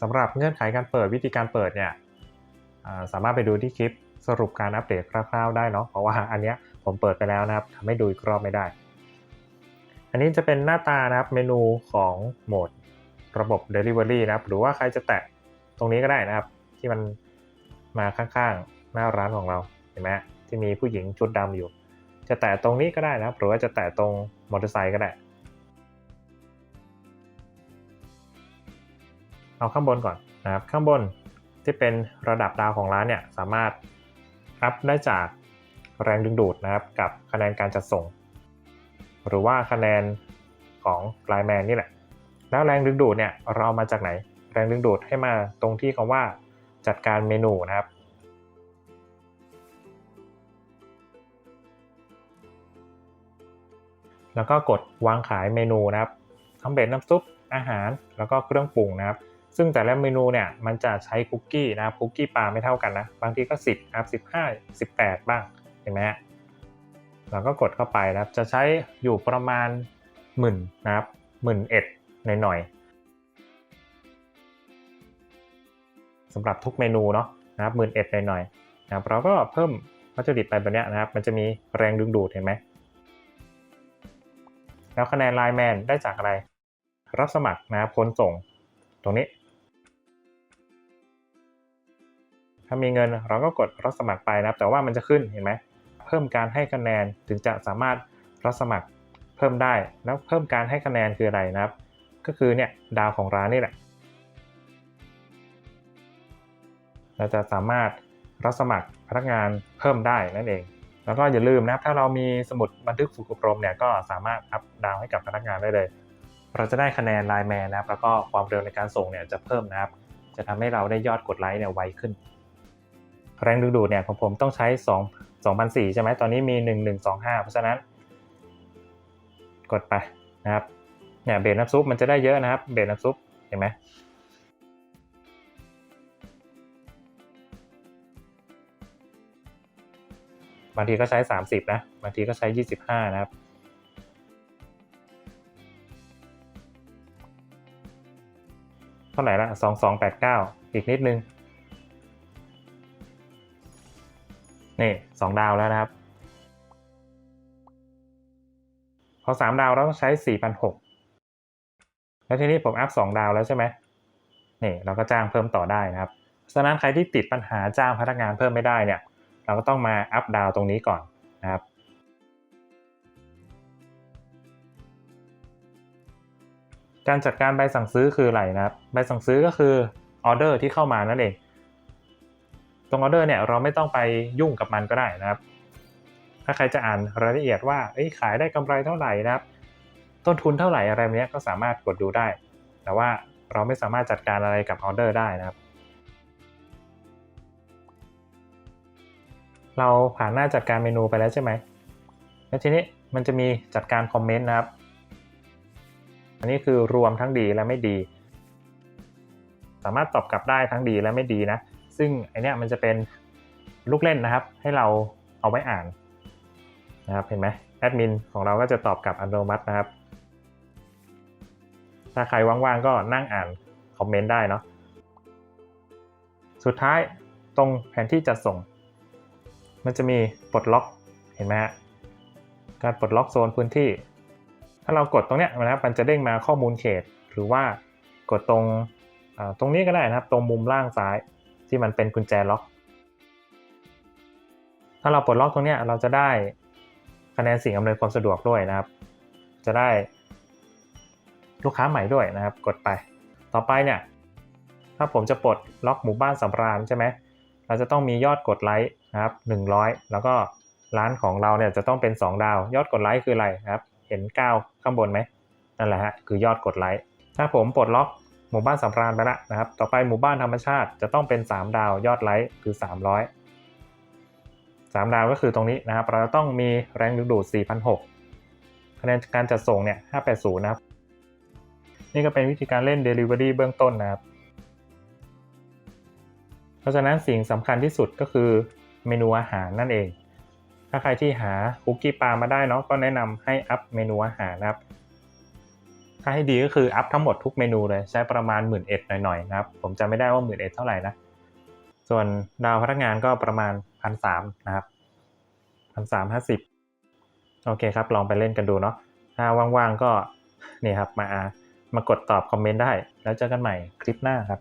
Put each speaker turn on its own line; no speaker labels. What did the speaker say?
สำหรับเงื่อนไขการเปิดวิธีการเปิดเนี่ยสามารถไปดูที่คลิปสรุปการอัปเดตคร่าวๆได้เนาะเพราะว่าอันเนี้ยผมเปิดไปแล้วนะครับทำให้ดูอีกรอบไม่ได้ อันนี้จะเป็นหน้าตานะครับเมนูของโหมดระบบ Delivery นะครับ หรือว่าใครจะแตะตรงนี้ก็ได้นะครับ ที่มันมาข้างๆ หน้าร้านของเราเห็นไหมที่มีผู้หญิงชุดดำอยู่ จะแตะตรงนี้ก็ได้นะครับ หรือว่าจะแตะตรงมอเตอร์ไซค์ก็ได้ เอาข้างบนก่อนนะครับ ข้างบนที่เป็นระดับดาวของร้านเนี่ยสามารถอัพได้จากแรงดึงดูดนะครับกับคะแนนการจัดส่ง หรือว่าคะแนนของไลแมนนี่แหละ แล้วแรงดึงดูดเนี่ยเราเอามาจากไหน แรงดึงดูดให้มาตรงที่คำว่าจัดการเมนูนะครับแล้วก็กดวางขายเมนูนะครับทั้งเบ็ดน้ำซุปอาหาร แล้วก็เครื่องปรุงนะครับ ซึ่งแต่ละเมนูเนี่ยมันจะใช้คุกกี้นะครับคุกกี้ปลาไม่เท่ากันนะ บางทีก็ 10นะครับ 15 18 บ้าง เห็นไหมฮะเราก็กดเข้าไปนะครับ จะใช้อยู่ประมาณหมื่นนะครับหมื่นเอ็ดหน่อยๆสำหรับทุกเมนูเนาะนะครับหมื่นเอ็ดหน่อยๆนะครับเราก็เพิ่มวัตถุดิบไปแบบเนี้ยนะครับ มันจะมีแรงดึงดูดเห็นไหมแล้วคะแนนไลน์แมนได้จากอะไร รับสมัครนะครับคนส่งตรงนี้ ถ้ามีเงินเราก็กดรับสมัครไปนะครับ แต่ว่ามันจะขึ้นเห็นไหมเพิ่มการให้คะแนนถึงจะสามารถรับสมัครเพิ่มได้แล้วเพิ่มการให้คะแนนคืออะไรนะครับ ก็คือเนี่ยดาวของร้านนี่แหละเราจะสามารถรับสมัครพนักงานเพิ่มได้นั่นเอง แล้วก็อย่าลืมนะครับถ้าเรามีสมุดบันทึกฝึกอบรมเนี่ยก็สามารถอัพดาวให้กับพนักงานได้เลย เราจะได้คะแนนไลน์แมนนะครับแล้วก็ความเร็วในการส่งเนี่ยจะเพิ่มนะครับ จะทำให้เราได้ยอดกดไลค์เนี่ยไวขึ้น แรงดึงดูดเนี่ยของผมต้องใช้ 2 2,004ใช่ไหมตอนนี้มี 1125 เพราะฉะนั้น กดไปนะครับเนี่ยเบสน้ำซุปมันจะได้เยอะนะครับเบสน้ำซุปเห็นไหมบางทีก็ใช้ 30 นะ บางทีก็ใช้ 25 นะครับ เท่าไหร่ละ2289 อีกนิดนึง นี่สองดาวแล้วนะครับ พอสามดาวเราต้องใช้สี่พันหกแล้วทีนี้ผมอัพสองดาวแล้วใช่ไหมนี่เราก็จ้างเพิ่มต่อได้นะครับฉะนั้นใครที่ติดปัญหาจ้างพนักงานเพิ่มไม่ได้เนี่ย เราก็ต้องมาอัพดาวตรงนี้ก่อนนะครับการจัดการใบสั่งซื้อคืออะไรนะครับ ใบสั่งซื้อก็คือออเดอร์ที่เข้ามานั่นเอง ตรงออเดอร์เนี่ยเราไม่ต้องไปยุ่งกับมันก็ได้นะครับ ถ้าใครจะอ่านรายละเอียดว่าขายได้กำไรเท่าไหร่นะครับ ต้นทุนเท่าไหร่อะไรเนี้ยก็สามารถกดดูได้ แต่ว่าเราไม่สามารถจัดการอะไรกับออเดอร์ได้นะครับ เราผ่านหน้าจัดการเมนูไปแล้วใช่ไหม แล้วทีนี้มันจะมีจัดการคอมเมนต์นะครับ อันนี้คือรวมทั้งดีและไม่ดี สามารถตอบกลับได้ทั้งดีและไม่ดีนะ ซึ่งไอเนี้ยมันจะเป็นลูกเล่นนะครับ ให้เราเอาไว้อ่านนะครับเห็นไหมแอดมินของเราก็จะตอบกลับอัตโนมัตินะครับ ถ้าใครว่างๆก็นั่งอ่านคอมเมนต์ได้เนาะสุดท้ายตรงแผนที่จัดส่ง มันจะมีปลดล็อกเห็นไหมฮะการปลดล็อกโซนพื้นที่ ถ้าเรากดตรงเนี้ยนะครับมันจะเด้งมาข้อมูลเขต หรือว่ากดตรงตรงนี้ก็ได้นะครับ ตรงมุมล่างซ้าย ที่มันเป็นกุญแจล็อก ถ้าเราปลดล็อกตรงนี้เราจะได้คะแนนสิ่งอำนวยความสะดวกด้วยนะครับ จะได้ลูกค้าใหม่ด้วยนะครับ กดไป ต่อไปเนี่ย ถ้าผมจะปลดล็อกหมู่บ้านสำราญใช่ไหมเราจะต้องมียอดกดไลค์นะครับ100 แล้วก็ร้านของเราเนี่ยจะต้องเป็น 2 ดาว ยอดกดไลค์คืออะไรนะครับ เห็น 9 ข้างบนไหมนั่นแหละฮะคือยอดกดไลค์ถ้าผมปลดล็อก หมู่บ้านสำราญไปละนะครับ ต่อไปหมู่บ้านธรรมชาติจะต้องเป็น 3 ดาวยอดไลค์คือ 300 3 ดาวก็คือตรงนี้นะครับ เราต้องมีแรงดึงดูด 4,006คะแนนการจัดส่งเนี่ย 580 นะครับ นี่ก็เป็นวิธีการเล่น Delivery เบื้องต้นนะครับ เพราะฉะนั้นสิ่งสำคัญที่สุดก็คือเมนูอาหารนั่นเอง ถ้าใครที่หาคุกกี้ปลามาได้เนาะก็แนะนำให้อัพเมนูอาหารนะครับ ถ้าให้ดีก็คืออัพทั้งหมดทุกเมนูเลยใช้ประมาณหมื่นเอ็ดหน่อยๆนะครับ ผมจำไม่ได้ว่าหมื่นเอ็ดเท่าไหร่นะ ส่วนดาวพนักงานก็ประมาณพันสามนะครับพันสามห้าสิบโอเคครับ ลองไปเล่นกันดูเนาะถ้าว่างๆก็นี่ครับมา มากดตอบคอมเมนต์ได้ แล้วเจอกันใหม่คลิปหน้าครับ